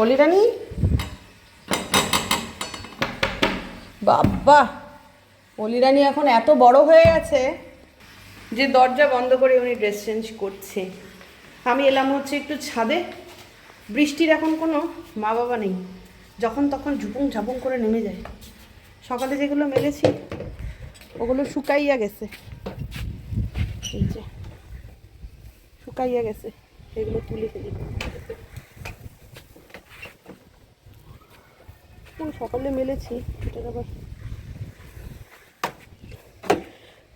অলিরানি বাবা অলিরানি এখন এত বড় হয়ে গেছে যে দরজা বন্ধ করে উনি ড্রেস চেঞ্জ করছে। আমি এলাম হচ্ছে একটু ছাদে। বৃষ্টির এখন কোনো মা বাবা নেই। যখন তখন ঝুপুং ঝাপুং করে নেমে যায়। সকালে যেগুলো মেলেছি, ওগুলো শুকাইয়া গেছে। এই যে, শুকাইয়া গেছে। এগুলো তুলে ফেলি। কোন সকালে মেলেছি এটার আবার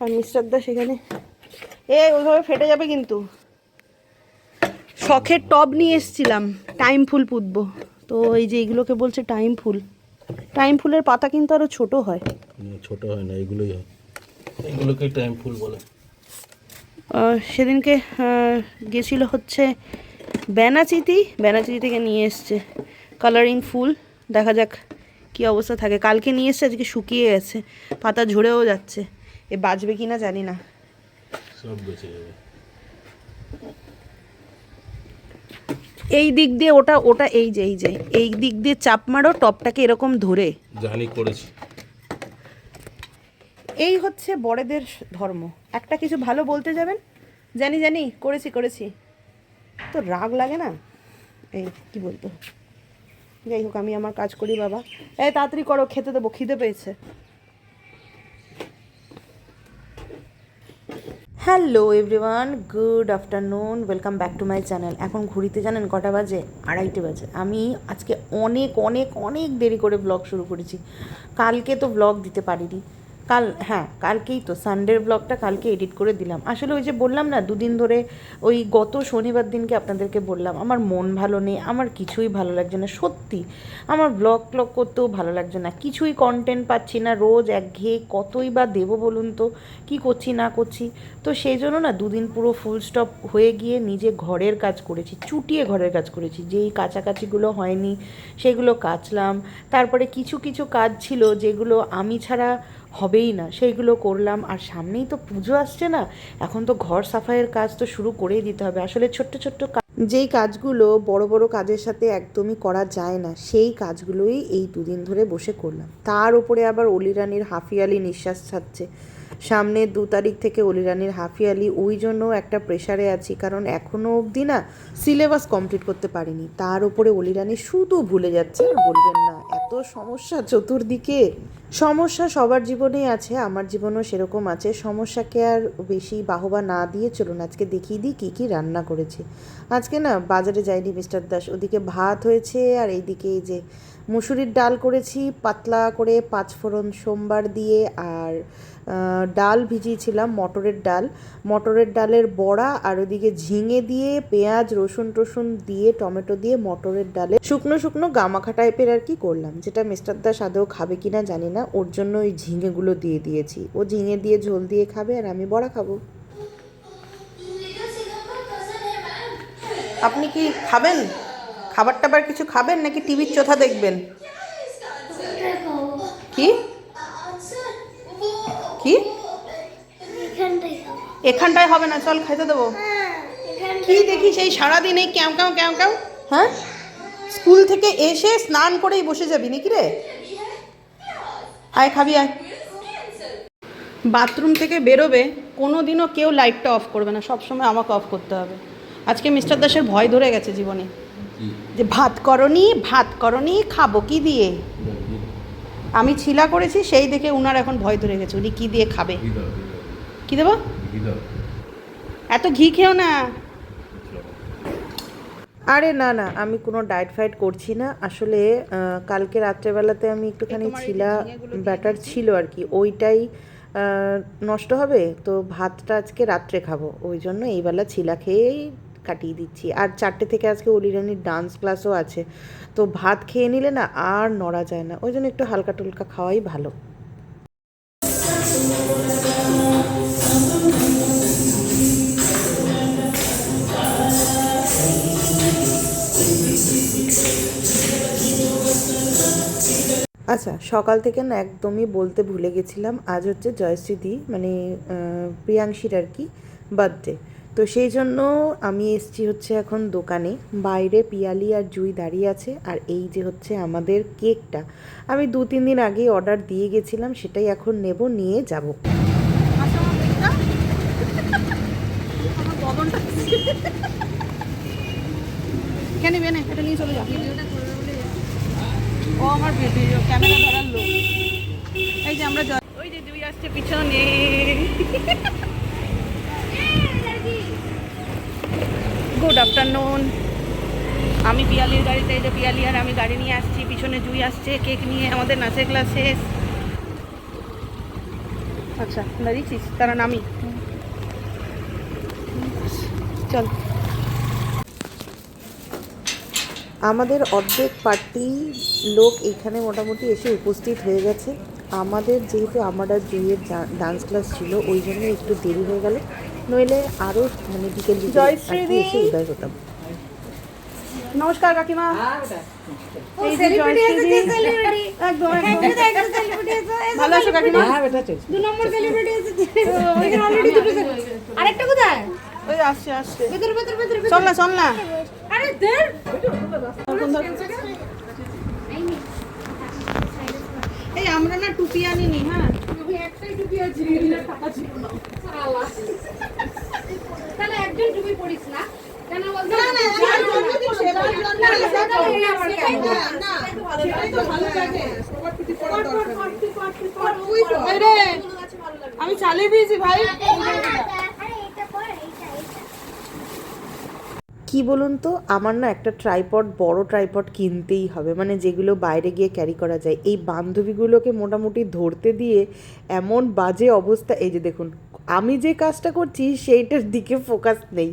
আর মিস্টার দা সেখানে এ ওইভাবে ফেটে যাবে কিন্তু। শখের টব নিয়ে এসেছিলাম টাইম ফুল পুঁতবো। তো এই যে এগুলোকে বলছে টাইম ফুল। টাইম ফুলের পাতা কিন্তু আরও ছোট হয়। ছোট হয় না এগুলোই হয়। এগুলোকে টাইম ফুল বলে। সেদিনকে গেছিল হচ্ছে ব্যানাচিতি ব্যানাচিতি থেকে নিয়ে এসছে কালারিং ফুল। দেখা যাক কি অবস্থা থাকে। কালকে নিয়ে এসছে আজকে শুকিয়ে গেছে পাতা ঝরেও যাচ্ছে। এ বাঁচবে কি না জানি না। সব বেঁচে যাবে। এই দিক দিয়ে ওটা ওটা এই যে এই যে এই দিক দিয়ে চাপ মারো টপটাকে এরকম ধরে। জানি করেছি। এই হচ্ছে বড়দের ধর্ম। একটা কিছু ভালো বলতে যাবেন? জানি জানি করেছি করেছি। তো রাগ লাগে না? এই কি বলতো? যাই হোক, আমি আমার কাজ করি, বাবা। এ তাড়াতাড়ি করো, খেতে দেবো, খিদে পেয়েছে। Hello everyone good afternoon welcome back to my channel এখন ঘুরিতে জানেন কটা বাজে? আড়াইটে বাজে। আমি আজকে অনেক অনেক অনেক দেরি করে ব্লগ শুরু করেছি। কালকে তো ব্লগ দিতে পারিনি। কাল হ্যাঁ কালকেই তো সানডের ব্লগটা কালকে এডিট করে দিলাম। আসলে ওই যে বললাম না, দুদিন ধরে ওই গত শনিবার দিনকে আপনাদেরকে বললাম, আমার মন ভালো নেই, আমার কিছুই ভালো লাগছে না, সত্যি। আমার ব্লগ ব্লগ করতেও ভালো লাগছে না, কিছুই কন্টেন্ট পাচ্ছি না, রোজ একঘেয়ে কতই বা দেবো বলুন তো, কি করছি না করছি। তো সেই জন্য না, দুদিন পুরো ফুল স্টপ হয়ে গিয়ে নিজে ঘরের কাজ করেছি, চুটিয়ে ঘরের কাজ করেছি, যেই কাছাকাছিগুলো হয়নি, সেগুলো কাচলাম। তারপরে কিছু কিছু কাজ ছিল যেগুলো আমি ছাড়া হবেই না। সেইগুলো করলাম। আর সামনেই তো পুজো আসছে না। এখন তো ঘর সাফাইয়ের কাজ তো শুরু করেই দিতে হবে। আসলে ছোট্ট ছোট্ট যেই কাজগুলো বড় বড় কাজের সাথে একদমই করা যায় না, সেই কাজগুলোই এই দুদিন ধরে বসে করলাম। তার উপরে আবার অলিরানির হাফিয়ালি নিঃশ্বাস ছাড়ছে। সামনে দু তারিখ থেকে অলিরানির হাফিয়ালি ওই জন্য একটা প্রেশারে আছি। কারণ এখনও অবধি না সিলেবাস কমপ্লিট করতে পারিনি। তার উপরে অলিরানি শুধু ভুলে যাচ্ছে আর বলবেন না সমস্যা চতুর্দিকে, সমস্যা সবার জীবনেই আছে, আমার জীবনেও সেরকম আছে। সমস্যাকে আর বেশি বাহবা না দিয়ে চলুন, আজকে দেখিয়ে দিই কী কী রান্না করেছি। আজকে না বাজারে যাইনি মিস্টার দাস, ওদিকে ভাত হয়েছে আর এইদিকে এই যে মুসুরির ডাল করেছি, পাতলা করে পাঁচফোড়ন সোমবার দিয়ে আর ডাল ভিজিয়েছিলাম, মটরের ডাল। মটরের ডালের বড়া আর ওদিকে ঝিঙে দিয়ে পেঁয়াজ, রসুন টসুন দিয়ে, টমেটো দিয়ে মটরের ডালে শুকনো শুকনো গামাখা টাইপের আর কি করলাম, যেটা মিস্টার দাস আদৌ খাবে কি না জানি না, ওর জন্য ওই ঝিঙেগুলো দিয়ে দিয়েছি। ও ঝিঙে দিয়ে ঝোল দিয়ে খাবে আর আমি বড়া খাব। আপনি কি খাবেন? খাবার টাবার কিছু খাবেন নাকি টিভির চোথা দেখবেন? কি? কি? এখানটায় হবে না, চল খাইতে দেবো। কি দেখি সেই সারাদিন এই ক্যাও ক্যাও ক্যাও ক্যাও? হ্যাঁ? স্কুল থেকে এসে স্নান করেই বসে যাবি নাকি রে? আয় খাবি, আয়। বাথরুম থেকে বেরোবে কোনো দিনও কেউ লাইটটা অফ করবে না, সবসময় আমাকে অফ করতে হবে। আজকে মিস্টার দাসের ভয় ধরে গেছে জীবনে। যে ভাত করনি ভাত করনি খাব কি দিয়ে? আমি ছিলা করেছি সেই দেখে উনার এখন ভয় ধরে গেছে উনি কি দিয়ে খাবে? কি দেবো? এত ঘি খেও না। আরে না না আমি কোনো ডায়েট ফাইট করছি না। আসলে কালকে রাত্রেবেলাতে আমি একটুখানি ছিলা ব্যাটার ছিল আর কি ওইটাই নষ্ট হবে। তো ভাতটা আজকে রাত্রে খাব ওই জন্য এইবেলা ছিলা খেয়েই কাটিয়ে দিচ্ছি। আর চারটে থেকে আজকে অলিরানির ডান্স ক্লাসও আছে। তো ভাত খেয়ে নিলে না আর নড়া যায় না। ওই জন্য একটু হালকা টুলকা খাওয়াই ভালো। আচ্ছা সকাল থেকে না একদমই বলতে ভুলে গেছিলাম। আজ হচ্ছে জয়শ্রীদি মানে প্রিয়াংশীর আর কি বার্থডে তো সেই জন্য আমি এসছি হচ্ছে এখন দোকানে। বাইরে পিয়ালি আর জুই দাঁড়িয়ে আছে, আর এই যে হচ্ছে আমাদের কেকটা। আমি দু তিন দিন আগেই অর্ডার দিয়ে গেছিলাম, সেটাই এখন নেব, নিয়ে যাব। কেন নিয়ে চলে এই যে আমরা ওই যে দুই আসছে, পিছনে। Good afternoon. আমি পিয়ালির গাড়িতে, এই যে পিয়ালি আর আমি গাড়ি নিয়ে আসছি, পিছনে জুই আসছে, কেক নিয়ে আমাদের নাচের ক্লাস শেষ আচ্ছা দাঁড়িয়েছিস? তারা নামি। চল। আমাদের অর্ধেক পার্টি লোক এখানে মোটামুটি এসে উপস্থিত হয়ে গেছে। আমাদের যেহেতু আমার আর জুইয়ের ডান্স ক্লাস ছিল, ওই জন্য একটু দেরি হয়ে গেল। নইলে আরও মানে বিকেল আর উদয় হতাম। নমস্কার কাকিমা। এই যে জয়শ্রী একদম একদম। ভালো আছো কাকিমা? দু নম্বর সেলিব্রিটি অলরেডি দুটো আরেকটা কোথায়? ওই আসছে আসছে। ভেতর ভেতর ভেতর চল না চল না। আরে দের এই আমরা না টুপি আনিনি হ্যাঁ। একটাই টুপি আছে টাকা ছিল না। তাহলে একজন টুপি পড়িস না। কেন বলতো? না আমি চালিয়ে দিয়েছি ভাই। কি বলুন তো? আমার না একটা ট্রাইপড বড় ট্রাইপড কিনতেই হবে। মানে যেগুলো বাইরে গিয়ে ক্যারি করা যায়। এই বান্ধবীগুলোকে মোটামুটি ধরতে দিয়ে এমন বাজে অবস্থা, এই যে দেখুন, আমি যে কাজটা করছি, সেইটার দিকে ফোকাস নেই।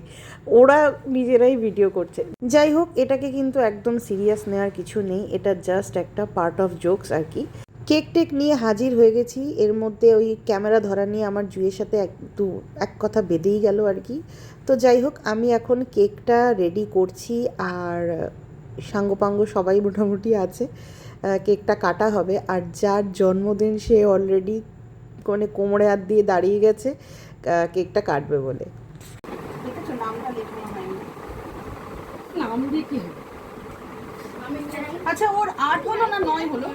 ওরা নিজেরাই ভিডিও করছে। যাই হোক, এটাকে কিন্তু একদম সিরিয়াস নেওয়ার কিছু নেই। এটা জাস্ট একটা পার্ট অফ জোকস আর কি। কেক টেক নিয়ে হাজির হয়ে গেছি। এর মধ্যে ওই ক্যামেরা ধরা নিয়ে আমার জুয়ের সাথে এক দু এক কথা বেঁধেই গেল আর কি। তো যাই হোক আমি এখন কেকটা রেডি করছি আর সাঙ্গপাঙ্গ সবাই মোটামুটি আছে। কেকটা কাটা হবে আর যার জন্মদিন সে অলরেডি মানে কোমরে হাত দিয়ে দাঁড়িয়ে গেছে কেকটা কাটবে বলে। দেখেছ নামটা লেখানো নাম দিয়ে কি হবে? আচ্ছা ওর আট হলো না নয় হলো?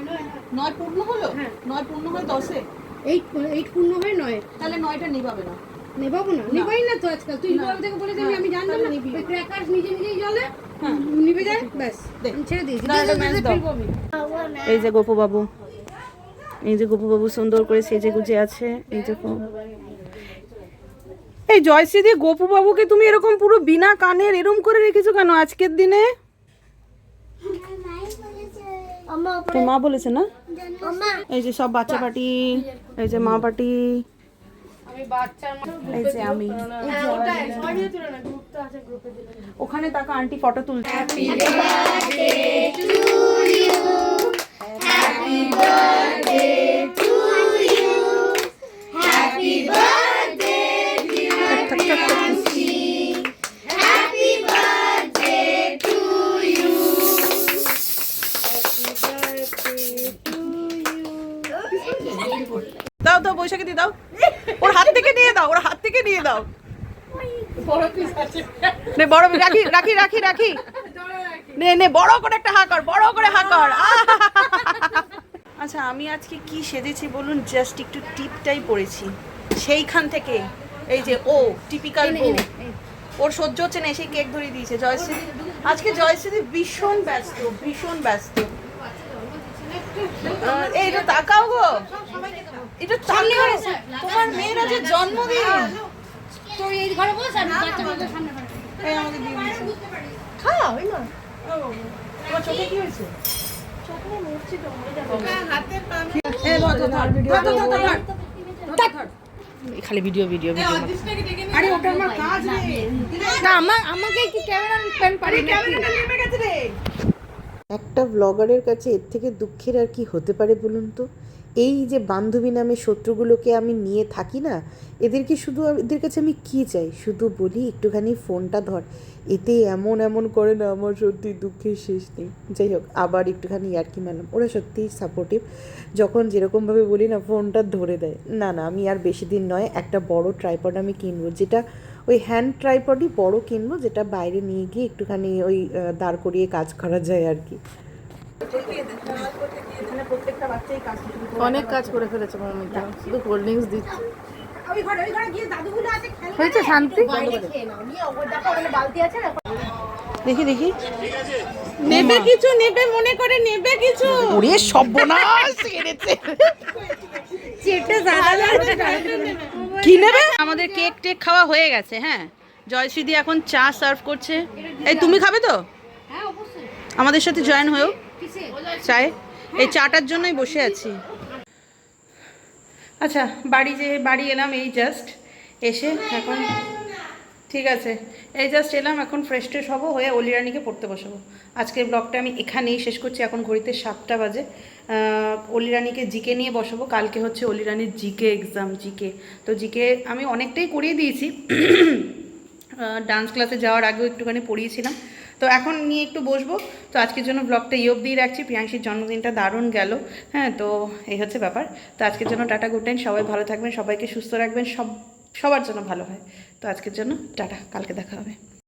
নয় পূর্ণ হলো? নয় পূর্ণ হয়ে দশে? এইট এইট পূর্ণ হয় নয়। তাহলে নয়টা নিভাবে না। নেবাবো না? নেবাই না তো আজকাল। তুই থেকে বলেছিস আমি- আমি জানতাম না। ওই ক্র্যাকার্স নিজে নিজেই জ্বলে নিভে যায় ব্যাস। ছেড়ে দিয়েছি। এই যে গোপু বাবু এই যে গোপু বাবু সুন্দর করে সেজে গুজে আছে। এই যে এই জয়শ্রী দি গোপু বাবুকে তুমি এরকম পুরো বিনা কানের এরম করে রেখেছো কেন আজকের দিনে? তোর মা বলেছে না এই যে সব বাচ্চা পার্টি এই যে মা বাচ্চার এই যে আমি। ওখানে তাকে আন্টি ফটো তুলছে। দাও দাও বৈশাখী দি দাও। ওর হাত থেকে নিয়ে দাও ওর হাত থেকে নিয়ে দাও। বড় রাখি রাখি রাখি রাখি। নে নে বড় করে একটা হা কর বড় করে হা কর। আচ্ছা আমি আজকে কি সেজেছি বলুন? জাস্ট একটু টিপটাই পরেছি সেইখান থেকে এই যে ও টিপিক্যাল ওর সহ্য হচ্ছে না সেই কেক ধরিয়ে দিয়েছে। জয়শ্রী আজকে জয়শ্রী ভীষণ ব্যস্ত ভীষণ ব্যস্ত। এই তো তাকাও গো। এটা তোমার মেয়ের আজকে জন্মদিন। তুই এই ঘরে বস আর বাচ্চা বাচ্চা সামনে ঘরে এই আমাকে দিয়ে দিয়েছে। খাও এই না তোমার চোখে কি হয়েছে? এই ধর, ধর, ধর, ভিডিও ধর। খালি ভিডিও ভিডিও ভিডিও। আরে ওটা আমার কাজ রে। না আমার আমাকে কি ক্যামেরা প্যান পারি ক্যামেরাটা নেমে গেছে রে। একটা ব্লগারের কাছে এর থেকে দুঃখের আর কি হতে পারে বলুন তো? এই যে বান্ধবী নামে শত্রুগুলোকে আমি নিয়ে থাকি না, এদেরকে শুধু এদের কাছে আমি কী চাই? শুধু বলি, একটুখানি ফোনটা ধর। এতে এমন এমন করে না আমার সত্যি দুঃখের শেষ নেই। যাই হোক, আবার একটুখানি ইয়ার্কি মারলাম। ওরা সত্যিই সাপোর্টিভ যখন যেরকমভাবে বলি না, ফোনটা ধরে দেয়। না না, আমি আর বেশি দিন নয়, একটা বড় ট্রাইপড আমি কিনবো, যেটা ওই হ্যান্ড ট্রাইপডই বড় কিনবো, যেটা বাইরে নিয়ে গিয়ে একটুখানি ওই দাঁড় করিয়ে কাজ করা যায় আর কি। অনেক কাজ করে ফেলেছে মমিতা। শুধু কোল্ড ড্রিঙ্কস দিচ্ছে। ওই ঘরে ওই ঘরে গিয়ে দাদুগুলো আছে খেলবে হয়েছে শান্তি? দেখি দেখি। নেবে কিছু নেবে মনে করে নেবে কিছু। ওরে সর্বনাশ এনেছে কি নেবে? আমাদের কেক টেক খাওয়া হয়ে গেছে হ্যাঁ। জয়শ্রীদি এখন চা সার্ভ করছে। এই তুমি খাবে তো? হ্যাঁ আমাদের সাথে জয়েন হয়েও। চায়? এই চাটার জন্যই বসে আছি। আচ্ছা বাড়ি যে, বাড়ি এলাম এই জাস্ট এসে এখন ঠিক আছে, এই জাস্ট এলাম, এখন ফ্রেশ ট্রেশ হব, হয়ে অলিরানিকে পড়তে বসাবো। আজকের ব্লগটা আমি এখানেই শেষ করছি, এখন ঘড়িতে সাতটা বাজে। অলিরানিকে জিকে নিয়ে বসাবো, কালকে হচ্ছে অলিরানির জিকে এক্সাম জিকে। তো জিকে আমি অনেকটাই করিয়ে দিয়েছি। ডান্স ক্লাসে যাওয়ার আগেও একটুখানি পড়িয়েছিলাম। তো এখন নিয়ে একটু বসবো। তো আজকের জন্য ব্লগটা এই দিয়ে রাখছি। প্রিয়াংশীর জন্মদিনটা দারুণ গেল। হ্যাঁ তো এই হচ্ছে ব্যাপার। তো আজকের জন্য টাটা গুড নাইট সবাই ভালো থাকবেন, সবাইকে সুস্থ রাখবেন, সব, সবার জন্য ভালো হয়। তো আজকের জন্য টাটা, কালকে দেখা হবে।